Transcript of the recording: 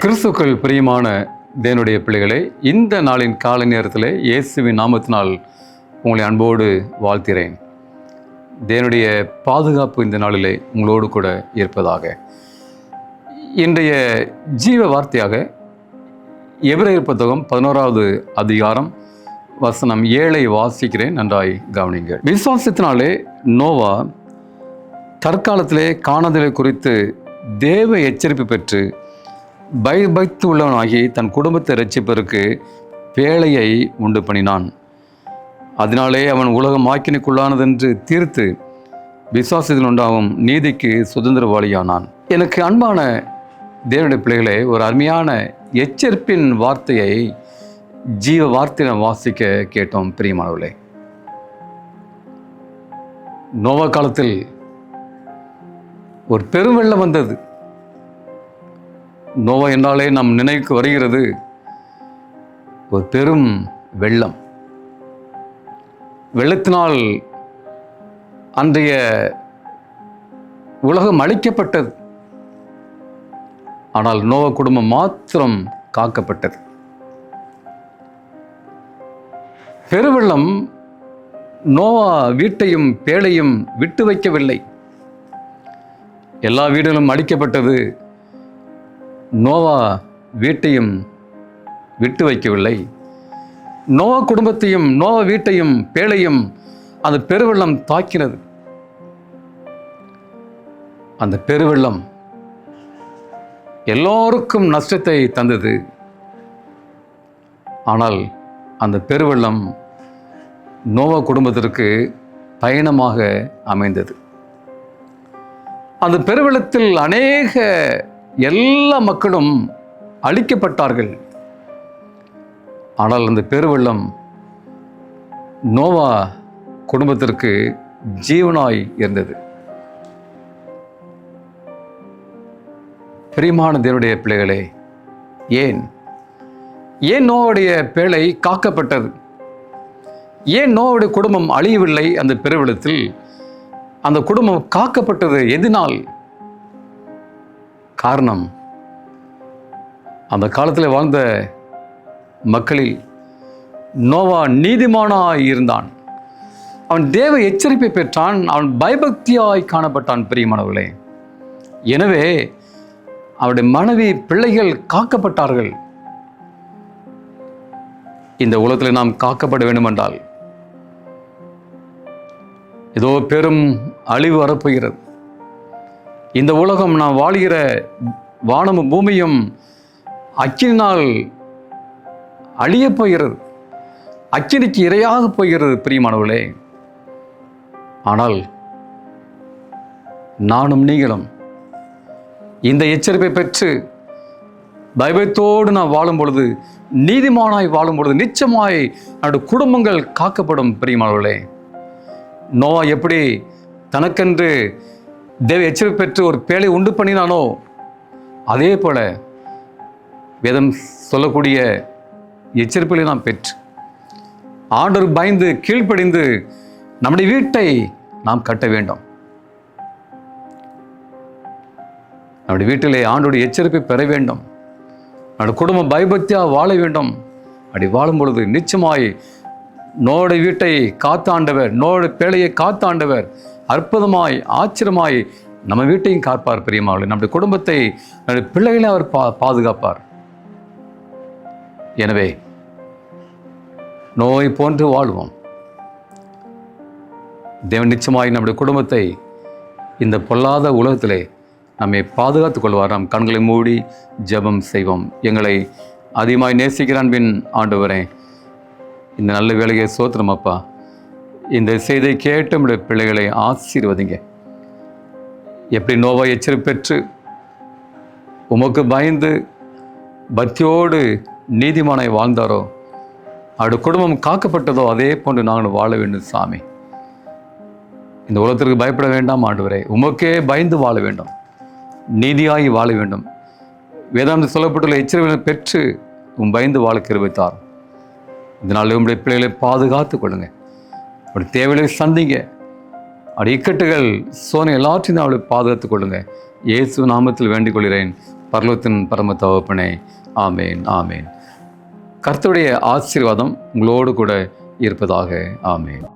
கிறிஸ்துக்கள் பிரியமான தேவனுடைய பிள்ளைகளே இந்த நாளின் காலை நேரத்தில் இயேசுவின் நாமத்தினால் உங்களை அன்போடு வாழ்த்திறேன் தேவனுடைய பாதுகாப்பு இந்த நாளிலே உங்களோடு கூட இருப்பதாக. இன்றைய ஜீவ வார்த்தையாக எபிரேயர் புத்தகம் பதினோராவது அதிகாரம் வசனம் ஏழை வாசிக்கிறேன் நன்றாய் கவனிங்கள் விசுவாசத்தினாலே நோவா தற்காலத்திலே காணாதலை குறித்து தேவ எச்சரிப்பு பெற்று பயபக்தி உள்ளவனாகி தன் குடும்பத்தை ரட்சிப்பதற்கு வேலையை உண்டு பண்ணினான். அதனாலே அவன் உலகம் ஆக்கினுக்குள்ளானதென்று தீர்த்து விசுவாசத்தில் உண்டாகும் நீதிக்கு சுதந்திரவாளியானான். எனக்கு அன்பான தேவனுடைய பிள்ளைகளே ஒரு அருமையான எச்சரிப்பின் வார்த்தையை ஜீவ வார்த்தையை வாசிக்க கேட்டோம் பிரியமானவர்களே. நோவா காலத்தில் ஒரு பெருவெள்ளம் வந்தது. நோவா என்றாலே நம் நினைவுக்கு வருகிறது. ஒரு பெரும் வெள்ளம். வெள்ளத்தினால் அன்றைய உலகம் அழிக்கப்பட்டது. ஆனால் நோவ குடும்பம் மாத்திரம் காக்கப்பட்டது. பெருவெள்ளம் நோவா வீட்டையும் பேழையும் விட்டு வைக்கவில்லை. எல்லா வீடுகளும் அடிக்கப்பட்டது நோவா வீட்டையும் விட்டு வைக்கவில்லை. நோவா குடும்பத்தையும் நோவா வீட்டையும் பேழையும் அந்த பெருவெள்ளம் தாக்கினது. அந்த பெருவெள்ளம் எல்லோருக்கும் நஷ்டத்தை தந்தது. ஆனால் அந்த பெருவெள்ளம் நோவா குடும்பத்திற்கு பயணமாக அமைந்தது. அந்த பெருவெள்ளத்தில் அநேக எல்லா மக்களும் அழிக்கப்பட்டார்கள். ஆனால் அந்த பெருவெள்ளம் நோவா குடும்பத்திற்கு ஜீவனாய் இருந்தது. பிரியமான தேவனுடைய பிள்ளைகளே ஏன்? ஏன் நோவுடைய பேழை காக்கப்பட்டது? ஏன் நோவுடைய குடும்பம் அழியவில்லை அந்த பெருவெள்ளத்தில்? அந்த குடும்பம் காக்கப்பட்டது எதனால்? காரணம். அந்த காலத்தில் வாழ்ந்த மக்களில் நோவா நீதிமானாய் இருந்தான். அவன் தேவ எச்சரிப்பை பெற்றான். அவன் பயபக்தியாய் காணப்பட்டான் பிரியமானவர்களே. எனவே அவருடைய மனைவி பிள்ளைகள் காக்கப்பட்டார்கள். இந்த உலகத்தில் நாம் காக்கப்பட வேண்டுமென்றால் ஏதோ பெரும் அழிவு வரப்போகிறது. இந்த உலகம் நாம் வாழ்கிற வானமும் பூமியும் அச்சினால் அழியப் போகிறது. அச்சினிக்கு இரையாக போகிறது பிரியமானவர்களே. ஆனால் நானும் நீங்களும் இந்த எச்சரிப்பை பெற்று பயபத்தோடு நான் வாழும் பொழுது நீதிமானாய் வாழும் பொழுது நிச்சயமாய் நம்முடைய குடும்பங்கள் காக்கப்படும் பிரியமானவர்களே. நோவா எப்படி தனக்கென்று தேவ எச்சரிப்பு பெற்று ஒரு பேழை உண்டு பண்ணினானோ? அதே போல வேதம் சொல்லக்கூடிய எச்சரிப்புகளை நாம் பெற்று ஆண்டவர் பயந்து கீழ்ப்படிந்து நம்முடைய வீட்டை நாம் கட்ட வேண்டும். நம்முடைய வீட்டிலே ஆண்டோடைய எச்சரிப்பை பெற வேண்டும். நம்முடைய குடும்பம் பயபக்தியாக வாழ வேண்டும். அப்படி வாழும் பொழுது நிச்சயமாய் நோட வீட்டை காத்தாண்டவர் நோட பேழையை காத்தாண்டவர் அற்புதமாய் ஆச்சரியமாய் நம்ம வீட்டையும் காப்பார் பிரியமாவளை நம்முடைய குடும்பத்தை நம்முடைய பிள்ளைகளை அவர் பா பாதுகாப்பார். எனவே நோய் போன்று வாழ்வோம். தேவன் நிச்சயமாய் நம்முடைய குடும்பத்தை இந்த பொல்லாத உலகத்திலே நம்மை பாதுகாத்துக் கொள்வார். நாம் கண்களை மூடி ஜெபம் செய்வோம். எங்களை அதிகமாய் நேசிக்கிறான் பின் ஆண்டு வரேன் இந்த நல்ல வேலையை சோத்திரம் அப்பா. இந்த செய்தியை கேட்டு நம்முடைய பிள்ளைகளை ஆசீர்வதிங்க. எப்படி நோவா எச்சரி பெற்று உமக்கு பயந்து பக்தியோடு நீதிமானாய் வாழ்ந்தாரோ அவருடைய குடும்பம் காக்கப்பட்டதோ அதே போன்று நாங்கள் வாழ வேண்டும் சாமி. இந்த உலகத்திற்கு பயப்பட வேண்டாம் ஆண்டவரே உமக்கே பயந்து வாழ வேண்டும் நீதியாகி வாழ வேண்டும். வேதாந்த சொல்லப்பட்டுள்ள எச்சரிக்கை பெற்று உம் பயந்து வாழ கிருபித்தார் இதனால் உங்களுடைய பிள்ளைகளை பாதுகாத்து கொள்ளுங்கள் அப்படி தேவையில்லை சந்திங்க. அப்படி இக்கட்டுகள் சோனை எல்லாற்றையும் அவளை பாதுகாத்துக் கொள்ளுங்க இயேசு நாமத்தில் வேண்டிக் கொள்கிறேன் பரலோகத்தின் பரம தவப்பனே ஆமேன் ஆமேன். கர்த்தருடைய ஆசீர்வாதம் உங்களோடு கூட இருப்பதாக. ஆமேன்.